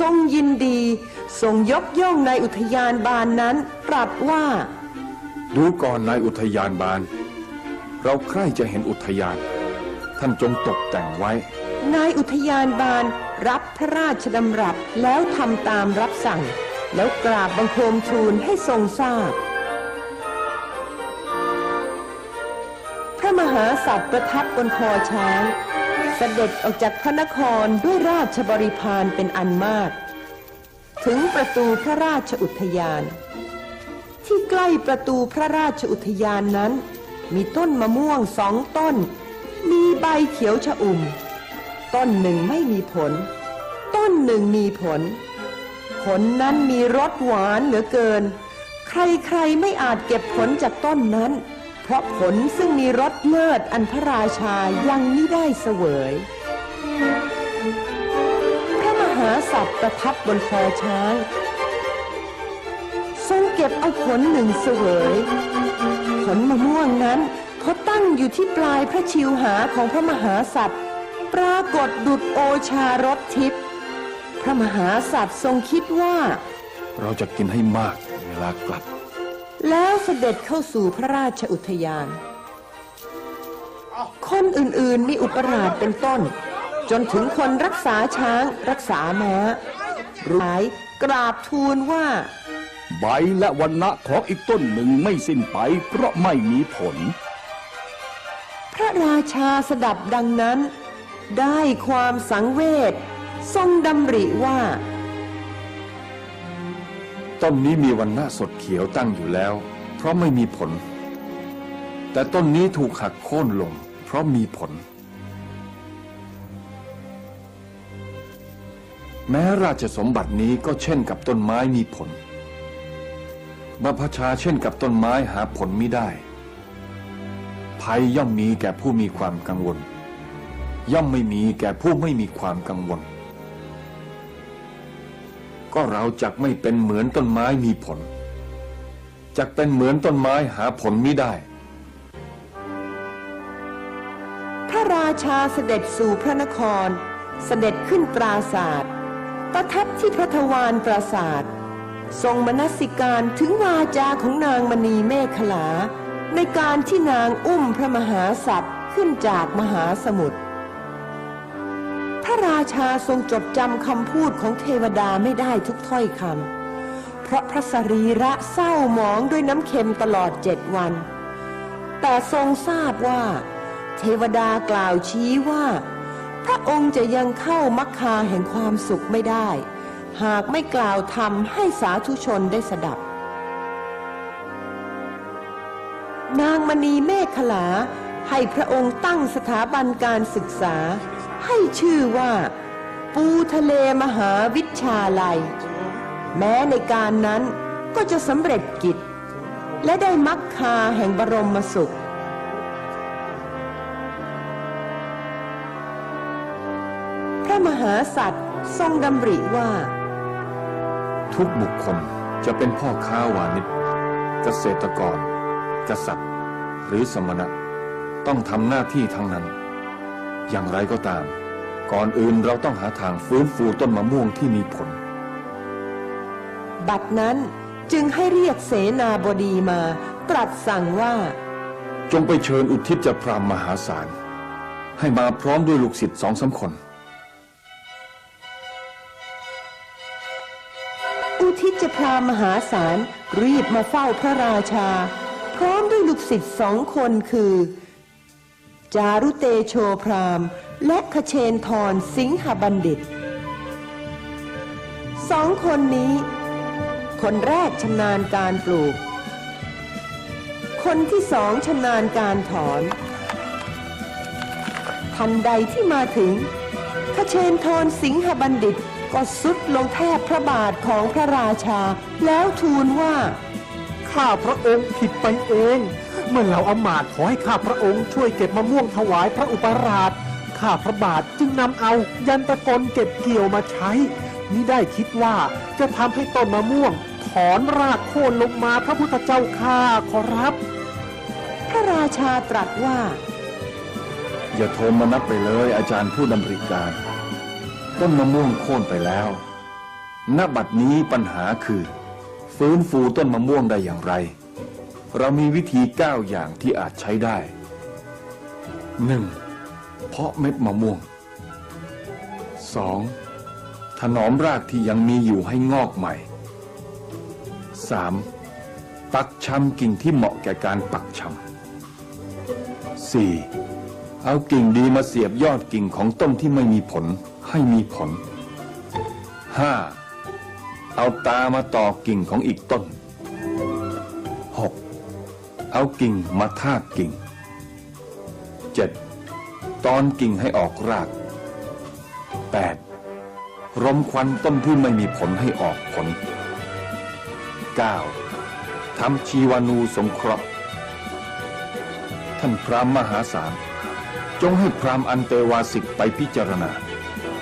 ทรงยินดี ทรงยกย่องในายอุทยานบานนั้นตรัสว่า ดูก่อนนายอุทยานบาน เราใคร่จะเห็นอุทยาน ท่านจงตกแต่งไว้ นายอุทยานบานรับพระราชดำรัสแล้วทำตามรับสั่ง แล้วกราบบังคมทูลให้ทรงทราบพระมหาสัตว์ประทับบนคอช้าง เสด็จออกจากพระนครด้วยราชบริพารเป็นอันมาก ถึงประตูพระราชอุทยาน ที่ใกล้ประตูพระราชอุทยานนั้น มีต้นมะม่วงสองต้น มีใบเขียวชอุ่ม ต้นหนึ่งไม่มีผล ต้นหนึ่งมีผล ผลนั้นมีรสหวานเหลือเกิน ใครๆไม่อาจเก็บผลจากต้นนั้น เพราะผลซึ่งมีรสเลิศอันพระราชายังไม่ได้เสวย พระมหาสัตว์ประทับบนคอช้าง ทรงเก็บเอาผลหนึ่งเสวย ผลมะม่วงนั้นเขาตั้งอยู่ที่ปลายพระชิวหาของพระมหาสัตว์ปรากฏดุดโอชารสทิพย์พระมหาสัตว์ทรงคิดว่า เราจะกินให้มากเวลากลับ แล้วเสด็จเข้าสู่พระราชอุทยาน คนอื่นๆมีอุปราชเป็นต้น จนถึงคนรักษาช้างรักษาม้าหลายกราบทูลว่า ใบและวันณะของอีกต้นหนึ่งไม่สิ้นไปเพราะไม่มีผล พระราชาสดับดังนั้น ได้ความสังเวชทรงดำริว่า ต้นนี้มีวันหน้าสดเขียวตั้งอยู่แล้ว เพราะไม่มีผล แต่ต้นนี้ถูกหักโค่นลง เพราะมีผล แม้ราชสมบัตินี้ก็เช่นกับต้นไม้มีผลบรรพชาเช่นกับต้นไม้หาผลไม่ได้ ภัยย่อมมีแก่ผู้มีความกังวล ย่อมไม่มีแก่ผู้ไม่มีความกังวล ก็เราจักไม่เป็นเหมือนต้นไม้มีผล จักเป็นเหมือนต้นไม้หาผลไม่ได้ พระราชาเสด็จสู่พระนคร เสด็จขึ้นปราศาสตร์ประทับที่พระทวารปราศาสตร์ทรงมนสิการถึงวาจาของนางมณีเมขลา ในการที่นางอุ้มพระมหาสัตว์ขึ้นจากมหาสมุทร ชาทรงจดจำคำพูดของเทวดาไม่ได้ทุกถ้อยคำเพราะพระสรีระเศร้าหมองด้วยน้ำเค็มตลอดเจ็ดวัน แต่ทรงทราบว่า เทวดากล่าวชี้ว่า พระองค์จะยังเข้ามัคคาแห่งความสุขไม่ได้ หากไม่กล่าวธรรมให้สาธุชนได้สดับ นางมณีเมฆขลาให้พระองค์ตั้งสถาบันการศึกษา ให้ชื่อว่า ปูทะเลมหาวิชาลัย แม้ในการนั้นก็จะสำเร็จกิจ และได้มักคาแห่งบรมสุขพระมหาสัตว์ทรงดำริว่า ทุกบุคคลจะเป็นพ่อค้าวานิชเกษตรกร กษัตริย์ หรือสมณะ ต้องทำหน้าที่ทั้งนั้น อย่างไรก็ตาม ก่อนอื่นเราต้องหาทางฟื้นฟูต้นมะม่วงที่มีผล บัดนั้นจึงให้เรียกเสนาบดีมา ตรัสสั่งว่า จงไปเชิญอุทิศพรามมหาศาล ให้มาพร้อมด้วยลูกศิษย์สองสามคน อุทิศจะพรามมหาศาลรีบมาเฝ้าพระราชา พร้อมด้วยลูกศิษย์สองคนคือ จารุเตโชพราม และขเชนทรสิงหบัณฑิต สองคนนี้ คนแรกชำนาญการปลูก คนที่สองชำนาญการถอน ทันใดที่มาถึงขเชนทรสิงหบัณฑิตก็สุดลงแทบพระบาทของพระราชา แล้วทูลว่า ข้าพระองค์ผิดไปเอง เมื่อเราอมาตย์ขอให้ข้าพระองค์ช่วยเก็บมะม่วงถวายพระอุปราช ข้าพระบาทจึงนำเอายันตะกลเก็บเกี่ยวมาใช้ มิได้คิดว่าจะทำให้ต้นมะม่วง ถอนรากโค่นลงมาพระพุทธเจ้าข้าขอรับ พระราชาตรัสว่า อย่าโทมนับไปเลยอาจารย์ผู้ดำริการ ต้นมะม่วงโค่นไปแล้ว ณบัดนี้ปัญหาคือ ฟื้นฟูต้นมะม่วงได้อย่างไร เรามีวิธีเก้าอย่างที่อาจใช้ได้ 1. เพาะเม็ดมะม่วง 2. ถนอมรากที่ยังมีอยู่ให้งอกใหม่ 3. ปักชำกิ่งที่เหมาะแก่การปักชำ 4. เอากิ่งดีมาเสียบยอดกิ่งของต้นที่ไม่มีผลให้มีผล 5. เอาตามาต่อกิ่งของอีกต้น 6. เอากิ่งมาทากกิ่ง 7. ตอนกิ่งให้ออกราก 8. รมควันต้นที่ไม่มีผลให้ออกผล 9. ทำชีวานูสงเคราะห์ ท่านพรามมหาศาลจงให้พรามอันเตวาสิกไปพิจารณา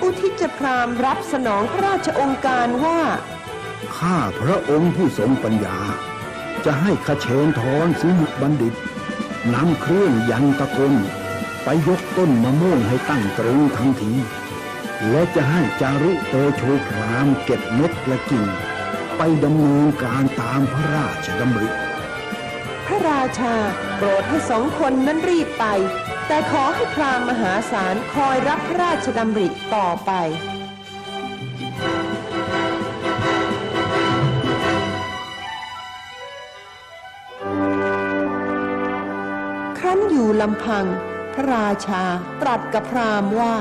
อุทิศพรามรับสนองพระราชองค์การว่า ข้าพระองค์ผู้ทรงปัญญา จะให้ขเชนทรสิมุบัณฑิตนำเครื่องยันตะกลไปยกต้นมะม่วงให้ตั้งตรงทั้งที และจะให้จารุเตโชพรามเก็บเม็ดและกิ่ง ไปดำเนินการตามพระราชดำริพระราชาโปรดให้สองคนนั้นรีบไป แต่ขอให้พรามมหาศาลคอยรับพระราชดำริต่อไป อยู่ลำพัง พระราชาตรัสกับพราหมณ์ว่า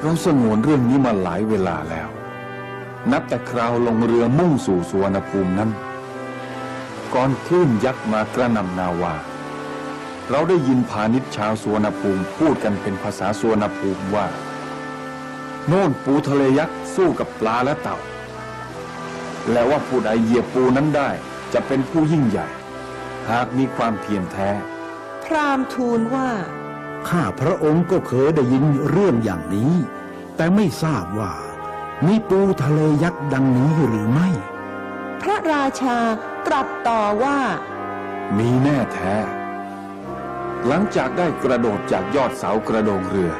เราสงวนเรื่องนี้มาหลายเวลาแล้ว นับแต่คราวลงเรือมุ่งสู่สุวรรณภูมินั้น ก่อนคลื่นยักษ์มากระนำนาวา เราได้ยินพาณิชย์ชาวสุวรรณภูมิพูดกันเป็นภาษาสุวรรณภูมิว่า โน่นปูทะเลยักษ์สู้กับปลาและเต่า และว่าผู้ใดเหยียบปูนั้นได้จะเป็นผู้ยิ่งใหญ่ หากมีความเพียรแท้ พราหมณ์ทูลว่า ข้าพระองค์ก็เคยได้ยินเรื่องอย่างนี้ แต่ไม่ทราบว่า มีปูทะเลยักษ์ดังนี้หรือไม่ พระราชาตรัสต่อว่า มีแน่แท้ หลังจากได้กระโดดจากยอดเสากระโดงเรือ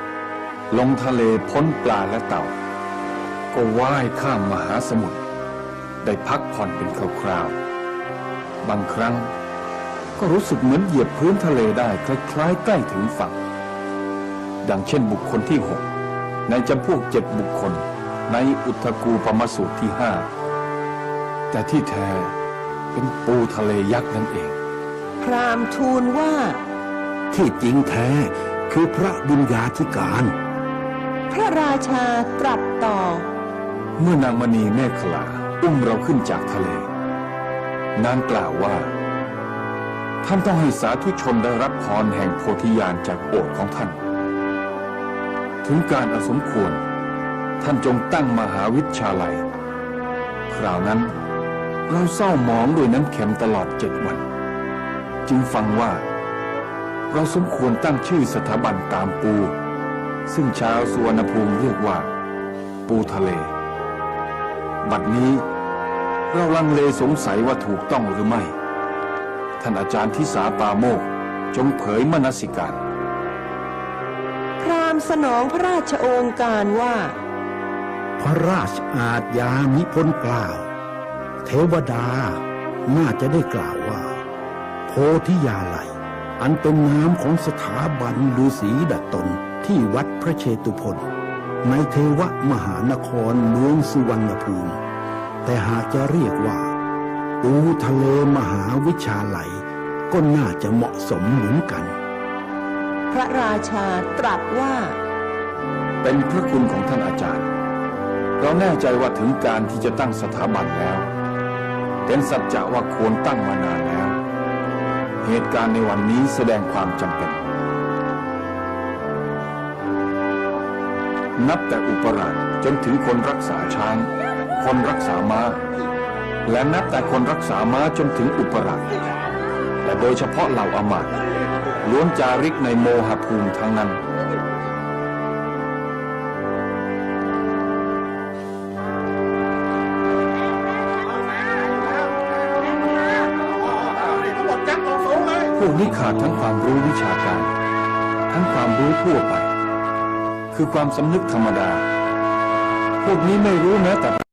ลงทะเลพ้นปลาและเต่า ก็ว่ายข้ามมหาสมุทรได้พักผ่อนเป็นคราวๆบางครั้ง ก็รู้สึกเหมือนเหยียบพื้นทะเลได้คล้ายๆใกล้ถึงฝั่ง ดังเช่นบุคคลที่หกในจำพวกเจ็ดบุคคล ในอุทกูปมสูตรที่ห้าแต่ที่แท้เป็นปูทะเลยักษ์นั่นเอง พราหมณ์ทูลว่า ที่จริงแท้คือพระบุญญาธิการ พระราชาตรัสต่อ เมื่อนางมณีเมฆขลาอุ้มเราขึ้นจากทะเล นางกล่าวว่า ท่านต้องให้สาธุชนได้รับพรแห่งโพธิญาณจากโอษของท่าน ถึงการอสมควร ท่านจงตั้งมหาวิชาลัย คราวนั้นเราเศร้าหมองด้วยน้ำเข็มตลอดเจ็ดวัน จึงฟังว่า เราสมควรตั้งชื่อสถาบันตามปู ซึ่งชาวสุวรรณภูมิเรียกว่า ปูทะเล บัดนี้ เราลังเลสงสัยว่าถูกต้องหรือไม่ ท่านอาจารย์ทิสาปาโมก จงเผยมนสิการ พราหมณ์สนองพระราชโองการว่า พระราชอาจยามิพ้นกล่าว เทวดาน่าจะได้กล่าวว่า โพธิยาลัยอันเป็นนามของสถาบันฤาษีดัดตนที่วัดพระเชตุพนในเทวมหานครเมืองสุวรรณภูมิ แต่หากจะเรียกว่า ปูทะเลมหาวิชาลัยก็น่าจะเหมาะสมเหมือนกัน พระราชาตรัสว่า เป็นพระคุณของท่านอาจารย์ เราแน่ใจว่าถึงการที่จะตั้งสถาบันแล้ว เป็นสัจจะว่าควรตั้งมานานแล้ว เหตุการณ์ในวันนี้แสดงความจำเป็น นับแต่อุปราชจนถึงคนรักษาช้าง คนรักษาม้า และนับแต่คนรักษาม้าจนถึงอุปราชและโดยเฉพาะเหล่าอมาตล้วนจาริกในโมหภูมิทั้งนั้น พวกนี้ขาดทั้งความรู้วิชาการ ทั้งความรู้ทั่วไป คือความสำนึกธรรมดา พวกนี้ไม่รู้แม้แต่